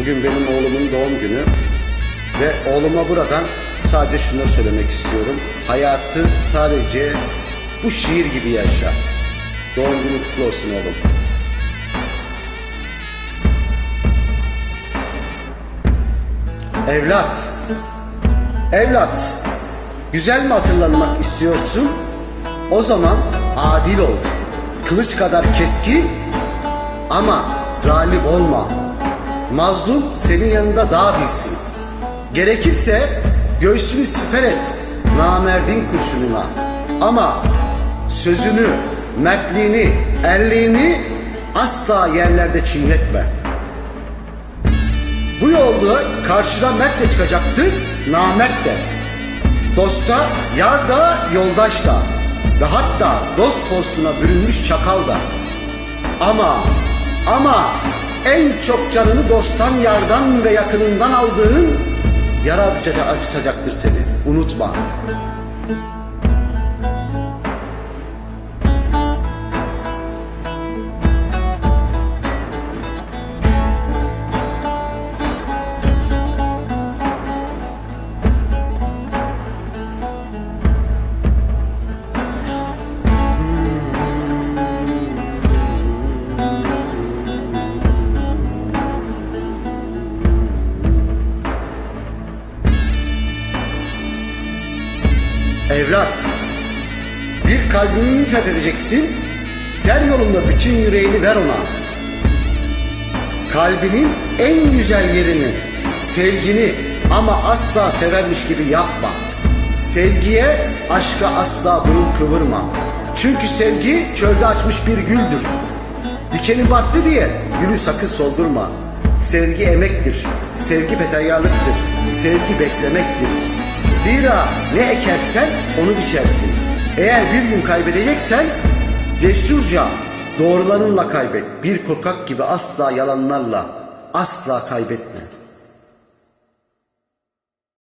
Bugün benim oğlumun doğum günü ve oğluma buradan sadece şunu söylemek istiyorum. Hayatı sadece bu şiir gibi yaşa. Doğum günü kutlu olsun oğlum. Evlat, evlat, güzel mi hatırlanmak istiyorsun? O zaman adil ol. Kılıç kadar keskin ama zalim olma. Mazlum senin yanında daha bilsin. Gerekirse göğsünü siper et namerdin kurşununa. Ama sözünü, mertliğini, erliğini asla yerlerde çiğnetme. Bu yolda karşına mert de çıkacaktır, namert de. Dosta, yar da, yoldaş da ve hatta dost postuna bürünmüş çakal da. Ama, ama çok canını dosttan, yardan ve yakınından aldığın yara acıtacaktır seni. Unutma. Evlat, bir kalbini fethedeceksin, ser yolunda bütün yüreğini ver ona. Kalbinin en güzel yerini, sevgini ama asla severmiş gibi yapma. Sevgiye, aşka asla burun kıvırma. Çünkü sevgi çölde açmış bir güldür. Dikeni battı diye gülü sakın soldurma. Sevgi emektir, sevgi fedakarlıktır, sevgi beklemektir. Zira ne ekersen onu biçersin. Eğer bir gün kaybedeceksen cesurca doğrularınla kaybet. Bir korkak gibi asla yalanlarla asla kaybetme.